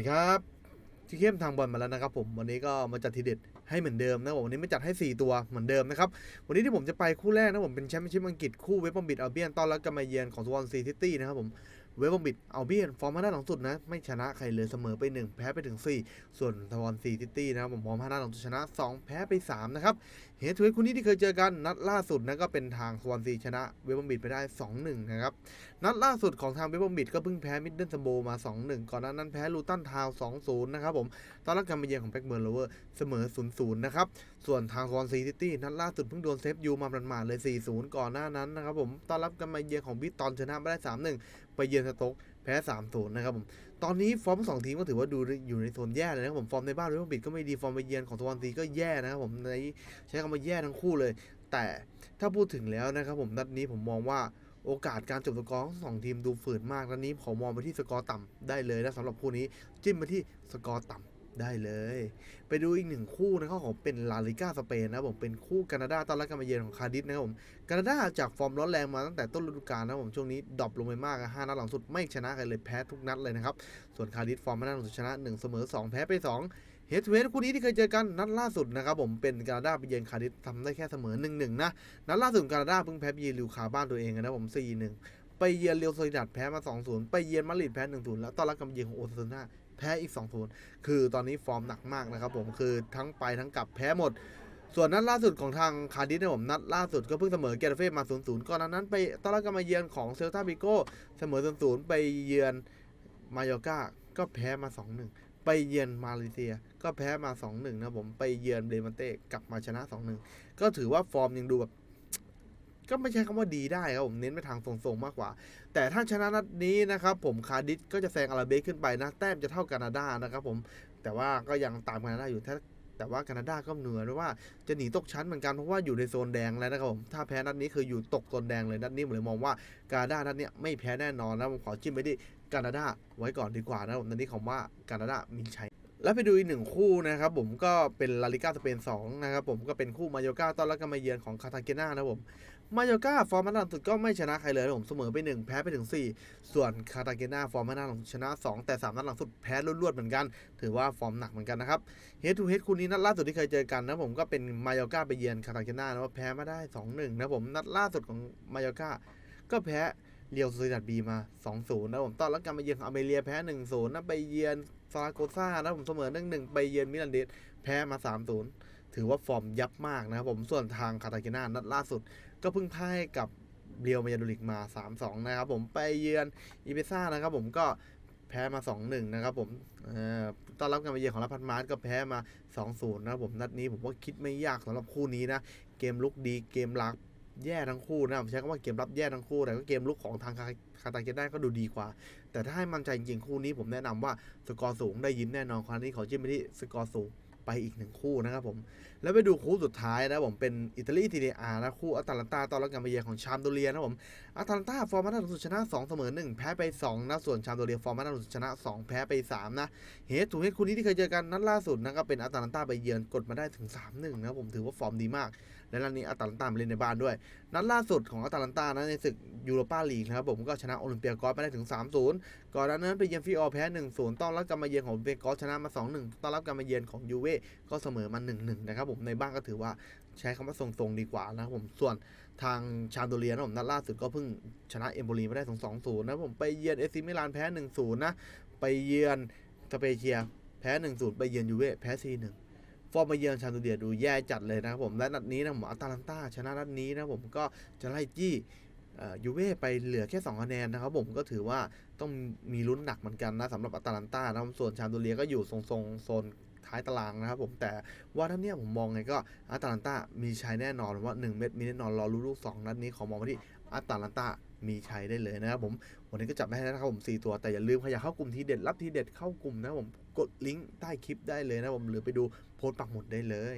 ดีครับที่เข้มทางบอลมาแล้วนะครับผมวันนี้ก็มาจัดทีเด็ดให้เหมือนเดิมนะผมวันนี้ไม่จัดให้ 4 ตัวเหมือนเดิมนะครับวันนี้ที่ผมจะไปคู่แรกนะผมเป็นแชมเปี้ยนชิพอังกฤษคู่เวสต์บอมบิดอัลเบียนต้อนรับกันมาเยือนของสวอนซีซิตี้นะครับผม เวสต์บอมบิดเอัลเบียนฟอร์มมาด้านหลังสุดนะ ไม่ชนะใครเลยเสมอไป 1 แพ้ไปถึง 4 ส่วนสวอนซีซิตี้นะครับผมฟอร์มมาด้านหลังสุดชนะ 2 แพ้ไป 3 นะครับเฮดทูเฮดคู่นี้ที่เคยเจอกันนัดล่าสุดนะก็เป็นทางสวอนซีชนะเวสต์บอมบิดไปได้ 2-1 นะครับ นัดล่าสุดของทางเวสต์บอมบิดก็เพิ่งแพ้มิดเดิลสโบมา 2-1 ก่อนหน้านั้นแพ้ลูตันทาวน์2-0 นะครับผมตอนรับการมาเยือนของแบ็กเบิร์นโลเวอร์เสมอ 0-0 นะครับ ส่วนทางคอนซีซิตี้นัดล่าสุดเพิ่งโดนเซฟยูมาหมาดๆเลย 4-0 ก่อนหน้านั้นนะครับผมตอนรับการมาเยือนของบิตตอนชนะไปได้ 3-1 ไปเยือนสโต๊กแพ้3-0นะครับผม ตอนนี้ฟอร์มสองทีมก็ถือว่าดูอยู่ในโซนแย่เลยนะครับผม ฟอร์มในบ้านเวสต์บิดก็ไม่ดี ฟอร์มไปเยือนของสวอนซีก็แย่นะครับผมในใช้คำว่าแย่ทั้งคู่เลย แต่ถ้าพูดถึงแล้วนะครับผมนัดนี้ผมมองว่าโอกาสการจบสกอร์ของสองทีมดูฝืนมากนัดนี้ขอมองไปที่สกอร์ต่ำได้เลยนะสำหรับคู่นี้จิ้มไปที่สกอร์ต่ำ ได้เลย ไปดูอีกหนึ่งคู่นะครับของเป็นลาลิก้าสเปนนะครับผมเป็นคู่แคนาดาต้อนรับการมาเยือนของคาร์ดิฟนะครับผมแคนาดาจากฟอร์มร้อนแรงมาตั้งแต่ต้นฤดูกาลนะครับผมช่วงนี้ดรอปลงไปมากอะห้านัดหลังสุดไม่ชนะใครเลยแพ้ทุกนัดเลยนะครับส่วนคาร์ดิฟฟอร์มไม่น่าหลังสุดชนะหนึ่งเสมอสองแพ้ไปสองเฮดเฮดคู่นี้ที่เคยเจอกันนัดล่าสุดนะครับผมเป็นแคนาดาไปเยือนคาร์ดิฟทำได้แค่เสมอหนึ่งหนึ่งนะนัดล่าสุดแคนาดาเพิ่งแพ้ไปเยือนลิวคาบ้านตัวเองนะผมสี่หนึ่งไปเยือนเรียวโซลิดัดแพ้มา 2-0 ไปเยือนมาดริดแพ้ 1-0 แล้วต้อนรับกำเยือนของโอซาซูน่า แพ้อีก2-0คือตอนนี้ฟอร์มหนักมากนะครับผมคือทั้งไปทั้งกลับแพ้หมด ส่วนนัดล่าสุดของทางคาร์ดิฟเนี่ยผมนัดล่าสุดก็เพิ่งเสมอเกตาเฟ่มา0-0ก่อนนั้นไปตอนรับกมาเยือนของเซลตาบิโก้เสมอ0-0ไปเยือนมายอร์กาก็แพ้มา 2-1 ไปเยือนมาเลเซีย ก็แพ้มา 2-1 นะผม ไปเยือนเบรมันเต้กลับมาชนะ 2-1 ก็ถือว่าฟอร์มยังดูแบบ ก็ไม่ใช่คำว่าดีได้ครับผมเน้นไปทางทรงๆมากกว่า แต่ถ้าชนะนัดนี้นะครับผมคาร์ดิฟก็จะแซงอาราเบสขึ้นไปนะ แต้มจะเท่าแคนาดานะครับผมแต่ว่าก็ยังตามแคนาดาอยู่ถ้าแต่ว่าแคนาดาก็เหนือด้วยว่าจะหนีตกชั้นเหมือนกันเพราะว่าอยู่ในโซนแดงแล้วนะครับผมถ้าแพ้นัดนี้คืออยู่ตกโซนแดงเลยนัดนี้ผมเลยมองว่าแคนาดานัดเนี้ยไม่แพ้แน่นอนนะผมขอจิ้มไปที่แคนาดาไว้ก่อนดีกว่านะผมนัดนี้ผมว่าแคนาดามีชัย แล้วไปดูอีกหนึ่งคู่นะครับผมก็เป็นลาลิก้าสเปน2นะครับผมก็เป็นคู่มาโยกาต้อนรับกันมาเยือนของคาทาเกนานะผมมาโยกาฟอร์มมาด้านสุดก็ไม่ชนะใครเลยผมเสมอไป 1 แพ้ไปถึง 4 ส่วนคาทาเกนาฟอร์มมาด้านหลังชนะ 2 แต่ 3 นัดหลังสุดแพ้รวดๆเหมือนกัน ถือว่าฟอร์มหนักเหมือนกันนะครับเฮดทูเฮดคู่นี้นัดล่าสุดที่เคยเจอกันนะผมก็เป็นมาโยกาไปเยือนคาทาเกนานะว่าแพ้มาได้ 2-1นะผมนัดล่าสุดของมาโยกาก็แพ้ เรียวซูดัดบีมา 2-0 นะผมต้อนรับการมาเยือนของอเมเรียแพ้ 1-0 นะไปเยือนซาราโกซ่านะผมเสมอหนึ่งหนึ่งไปเยือนมิลันเดสแพ้มา 3-0 ถือว่าฟอร์มยับมากนะครับผมส่วนทางคาตาเกนานัดล่าสุด ก็เพิ่งพ่ายกับเรียวมายาดูลิกมา 3-2 นะครับผมไปเยือนอีเบซ่านะครับผมก็แพ้มา 2-1 นะครับผมออต้อนรับการมาเยือนของลาพันมาร์ก็แพ้มา 2-0 นะครับผมนัดนี้ผมว่าคิดไม่ยากสำหรับคู่นี้นะ เกมลุกดีเกมรับ แย่ทั้งคู่นะผมใช้คำว่าเกมรับแย่ทั้งคู่แต่ก็เกมลุกของทางคาตาเกตได้ก็ดูดีกว่า แต่ถ้าให้มั่นใจจริงๆคู่นี้ผมแนะนำว่าสกอร์สูงได้ยิ้มแน่นอนครั้งนี้ขอจิ้มไปที่สกอร์สูง ไปอีกหนึ่งคู่นะครับผม แล้วไปดูคู่สุดท้ายนะผมเป็นอิตาลีทีเดอาร์นะคู่อัตแลนตาตอนรับการมาเยือนของชามโดเรียนะผมอัตแลนตาฟอร์มมาด้าสุดชนะ 2 เสมอ 1 แพ้ไป 2 นะ ส่วนชามโดเรียฟอร์มมาด้าสุดชนะ 2 แพ้ไป 3 นะเฮดถูกเฮดคู่นี้ที่เคยเจอกันนัดล่าสุดนะครับเป็นอัตแลนตาไปเยือนกดมาได้ถึง 3-1นะผมถือว่าฟอร์มดีมาก และนัดนี้อัตแลนตาเล่นในบ้านด้วย นัดล่าสุดของอัตแลนตานะในศึกยูโรปาลีกนะครับผมก็ชนะโอลิมเปียกอสไปได้ถึง 3-0 ก่อนหน้านั้นไปเยือนฟิออร์แพ้ 1-0 ต้อนรับการมาเยือนของเปียกอสชนะมา 2-1 ต้อนรับการมาเยือนของยูเว่ก็เสมอมา1-1นะครับผมในบ้านก็ถือว่าใช้คำว่าทรงๆดีกว่านะครับผมส่วนทางชาโดเลียนะผมนัดล่าสุดก็เพิ่งชนะเอมโบลีมาได้ถึง2-0นย์นะผมไปเยือนเอซิมิลานแพ้1-0นย์นะไปเยือนสเปเชียแพ้1-0ไปเยือนยูเว่แพ้4-1ฟอร์มมาเยือนชาโดเลียดูแย่จัดเลยนะครับผมและนัดนี้นะผมอัตแลนตาชนะนัดนี้นะผมก็จะไล่จี้ยูเว่ไปเหลือแค่2คะแนนนะครับผมก็ถือว่าต้องมีลุ้นหนักเหมือนกันนะสำหรับอัตแลนตานะครับส่วนชาโดเลียก็อยู่ทรงๆโซน ท้ายตารางนะครับผมแต่ว่าท่านเนี้ยผมมองไงก็อัตแลนตามีชัยแน่นอนว่า 1 เม็ดมีแน่นอนรอรู้ลูก2นัดนี้ขอมองมาที่อัตแลนตามีชัยได้เลยนะครับผม วันนี้ก็จับได้แล้นะครับผม 4 ตัวแต่อย่าลืมใครอยากเข้ากลุ่มทีเด็ด รับทีเด็ดเข้ากลุ่มนะผมกดลิงก์ใต้คลิปได้เลยนะผมหรือไปดูโพสต์ปักหมุดได้เลย